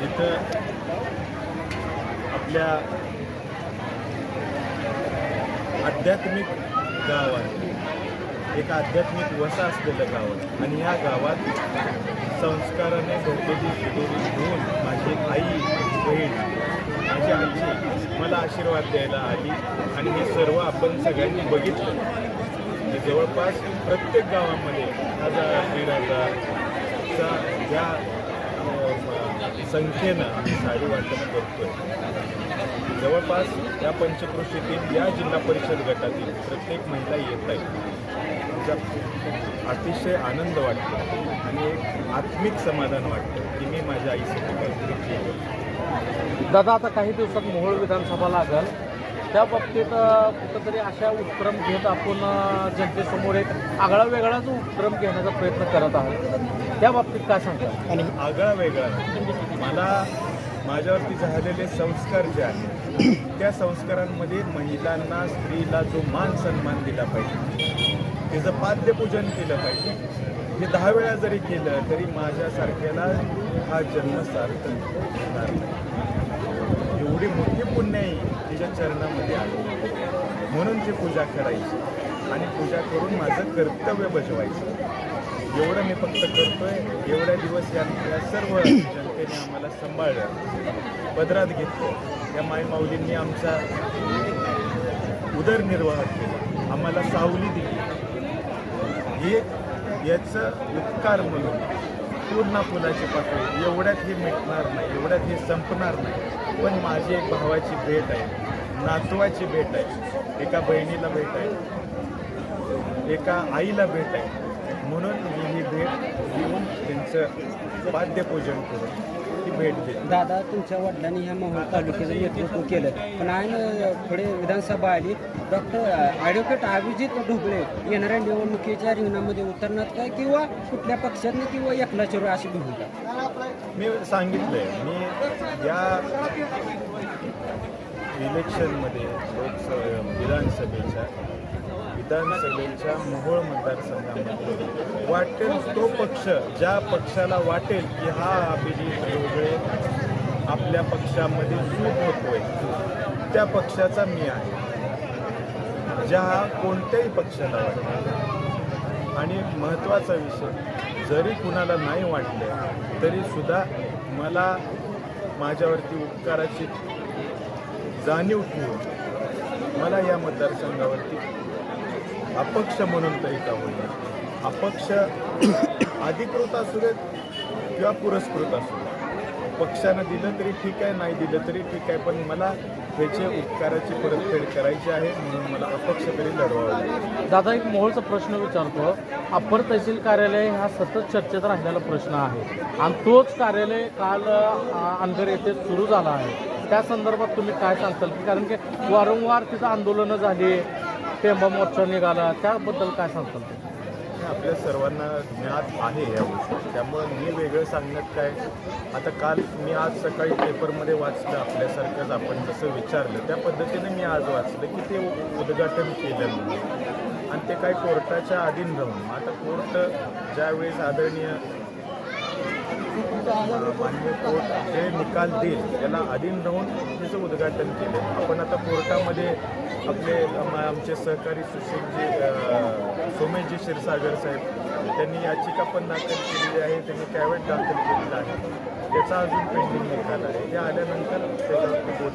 जिथं आपल्या आध्यात्मिक गाव आहे एक आध्यात्मिक वसा असलेलं गाव आहे आणि या गावात संस्काराने भरलेली शिदोरी घेऊन माझी आई बहीण माझी आजी मला आशीर्वाद द्यायला आली. आणि हे सर्व आपण सगळ्यांनी बघितलं. की जवळपास प्रत्येक गावामध्ये हजार दीड हजारचा या संख्येनं आम्ही साडी वाटप करतोय. जवळपास या पंचक्रोशीतील या जिल्हा परिषद गटातील प्रत्येक महिला येत आहेत. अतिशय आनंद वाटतो आणि एक आत्मिक समाधान वाटतं की मी माझ्या आईसाठी दादा आता काही दिवसात मोहोळ विधानसभा लागल. त्या बाबतीत कुठंतरी अशा उपक्रम घेत आपण जनतेसमोर एक आगळा वेगळाच उपक्रम घेण्याचा प्रयत्न करत आहोत. त्या बाबतीत काय सांगतात आणि आगळा वेगळा मला माझ्यावरती झालेले संस्कार जे आहेत त्या संस्कारांमध्ये महिलांना स्त्रीला जो मान सन्मान दिला पाहिजे त्याचं पाद्यपूजन केलं पाहिजे. हे दहा वेळा जरी केलं तरी माझ्यासारख्याला हा जन्म सार्थक होणार नाही. एवढी मोठी पुण्याई तिच्या चरणामध्ये आली म्हणून ती पूजा करायची आणि पूजा करून माझं कर्तव्य बजवायचं. एवढं मी फक्त करतोय एवढ्या दिवस या सर्व जनतेने आम्हाला सांभाळलं. पदरात घेतलं. या मायमाऊलींनी आमचा उदरनिर्वाह केला. आम्हाला सावली दिली. हे याचं उपकार म्हणून पूर्ण फुलाची पाकळी. एवढ्यात हे मिटणार नाही एवढ्यात हे संपणार नाही. पण माझी एक भावाची भेट आहे नातवाची भेट आहे. एका बहिणीला भेट आहे एका आईला भेट आहे. म्हणून मी ही भेट घेऊन त्यांचं वाद्यपूजन करू भेट देतो दादा तुमच्या वडिलांनी ह्या मोहोळ तालुक्याचं नेतृत्व केलं. पण आहे पुढे विधानसभा आली. डॉक्टर ॲडव्होकेट अभिजित ढोबळे येणाऱ्या निवडणुकीच्या रिंगणामध्ये उतरणार काय किंवा कुठल्या पक्षाने किंवा एकला चिरू अशी भूमिका? मी सांगितलंय मी या इलेक्शनमध्ये लोकसभा विधानसभेच्या विधानसभेच्या मोहोळ मतदारसंघामध्ये. वाटेल तो पक्ष ज्या पक्षाला वाटेल की हा अभिजित ढोबळे आपल्या पक्षामध्ये सूट होतोय. त्या पक्षाचा मी आहे. ज्या कोणत्याही पक्षाला आणि महत्त्वाचा विषय जरी कुणाला नाही वाटलं तरी सुद्धा मला माझ्यावरती उपकाराची जाणीव ठेवून मला या मतदारसंघावरती अपक्ष म्हणून काही का होईल अपक्ष अधिकृत असू देत किंवा पुरस्कृत असू देत. पक्षानं दिलं तरी ठीक आहे नाही दिलं तरी ठीक आहे पण मला त्याचे उपकाराची परतफेड करायची आहे म्हणून मला अपक्ष तरी लढवावं दादा एक मोहळचा प्रश्न विचारतो. अपर तहसील कार्यालय हा सतत चर्चेत राहिलेला प्रश्न आहे. आणि तोच कार्यालय काल अंधर येथे सुरू झाला आहे. त्या संदर्भात तुम्ही काय सांगताल? की कारण की वारंवार तिथं आंदोलनं झाली टेंबा मोर्चा निघाला त्याबद्दल काय सांगताल? तुम्ही? आपल्या सर्वांना ज्ञात आहे या गोष्टी. त्यामुळे मी वेगळं सांगण्यात काय? आता काल मी आज सकाळी पेपरमध्ये वाचलं आपल्यासारखंच आपण जसं विचारलं त्या पद्धतीने मी आज वाचलं की ते उद्घाटन केलं म्हणून. आणि ते काय कोर्टाच्या अधीन राहून. आता कोर्ट ज्यावेळेस आदरणीय मान्य कोर्ट जे निकाल देईल त्याला अधीन राहून त्याचं उद्घाटन केलं. आपण आता कोर्टामध्ये आपले आमचे सहकारी सुशीलजी सोमेशजी क्षीरसागर साहेब त्यांनी याचिका पण दाखल केलेली आहे त्यांनी कॅवेट दाखल केलेलं आहे. त्याचा अजून पेंडिंग निकाल आहे. ते आल्यानंतर त्याच्यावरती बोलतो